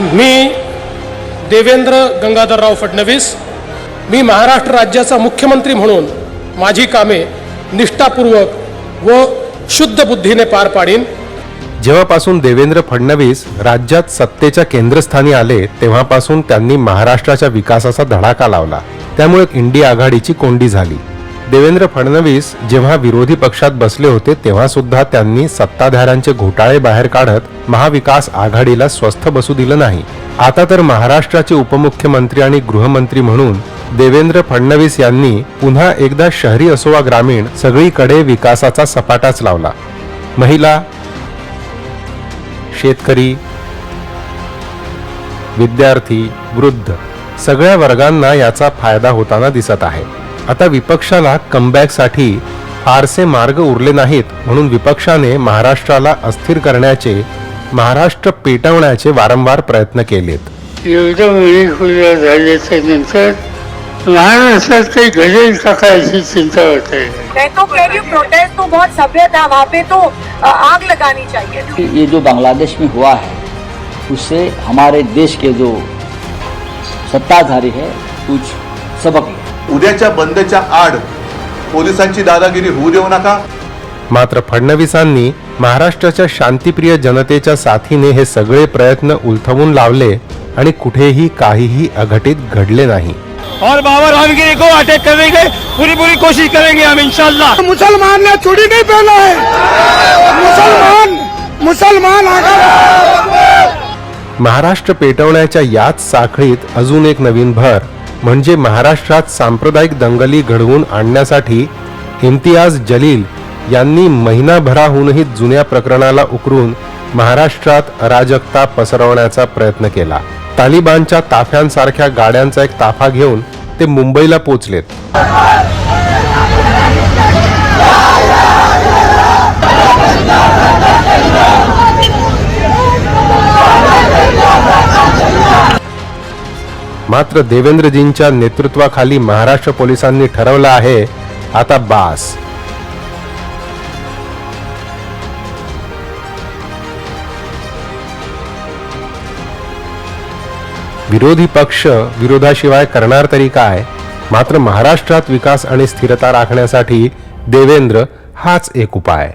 मी देवेंद्र गंगाधरराव फडणवीस मी महाराष्ट्र राज्याचा मुख्यमंत्री म्हणून माझी कामे निष्ठापूर्वक व शुद्ध बुद्धीने पार पाडीन. जेव्हापासून देवेंद्र फडणवीस राज्यात सत्तेच्या केंद्रस्थानी आले तेव्हापासून त्यांनी महाराष्ट्राच्या विकासाचा धडाका लावला. त्यामुळे इंडिया आघाडीची कोंडी झाली. देवेंद्र फडणवीस जेव्हा विरोधी पक्षात बसले होते तेव्हा सुद्धा त्यांनी सत्ताधाऱ्यांचे घोटाळे बाहेर काढत महाविकास आघाडीला स्वस्थ बसू दिलं नाही. आता तर महाराष्ट्राचे उपमुख्यमंत्री आणि गृहमंत्री म्हणून देवेंद्र फडणवीस यांनी पुन्हा एकदा शहरी असो वा ग्रामीण सगळीकडे विकासाचा सपाटाच लावला. महिला शेतकरी विद्यार्थी वृद्ध सगळ्या वर्गांना याचा फायदा होताना दिसत आहे. आता विपक्षाला कमबॅकसाठी फारसे मार्ग उरले नाहीत म्हणून विपक्षाने महाराष्ट्राला अस्थिर करण्याचे महाराष्ट्र पेटवण्याचे वारंवार प्रयत्न केलेत. एवढं वेळी झाल्याच्यानंतर महाराष्ट्रात काही घडेल का काय अशी चिंता वाटते मैं तो कह रही प्रोटेस्ट तो बहुत सभ्य था वहाँ पे तो अ, आग लगानी चाहिए थी। ये जो बांग्लादेश में हुआ है उससे हमारे देश के जो सत्ताधारी है कुछ सबक उद्याच्या बंदच्या आड पोलिसांची दादागिरी होऊ देऊ नका. मात्र फडणवीसांनी महाराष्ट्राच्या शांतिप्रिय जनतेच्या साथीने हे सगळे प्रयत्न उलथवून लावले आणि कुठेही काहीही अघटित घडले नाही. और बाबर रामगिरी को अटैक करने की पूरी पूरी कोशिश करेंगे हम इंशाल्लाह। मुसलमान ने चूड़ी नहीं पहना है। मुसलमान मुसलमान महाराष्ट्र पेटवण्याच्या याच साखळीत अजून एक नवीन भर. म्हणजे महाराष्ट्रात सांप्रदायिक दंगली घडवून आणण्यासाठी इम्तियाज जलील यांनी महिनाभराहूनही जुन्या प्रकरणाला उकरून महाराष्ट्रात अराजकता पसरवण्याचा प्रयत्न केला. तालिबानच्या ताफ्यांसारख्या गाड्यांचा एक ताफा घेऊन ते मुंबईला पोचलेत. मात्र देवेंद्रजींच्या नेतृत्वाखाली महाराष्ट्र पोलिसांनी ठरवलं आहे आता बास. विरोधी पक्ष विरोधाशिवाय करणार तरी काय? मात्र महाराष्ट्रात विकास आणि स्थिरता राखण्यासाठी देवेंद्र हाच एक उपाय.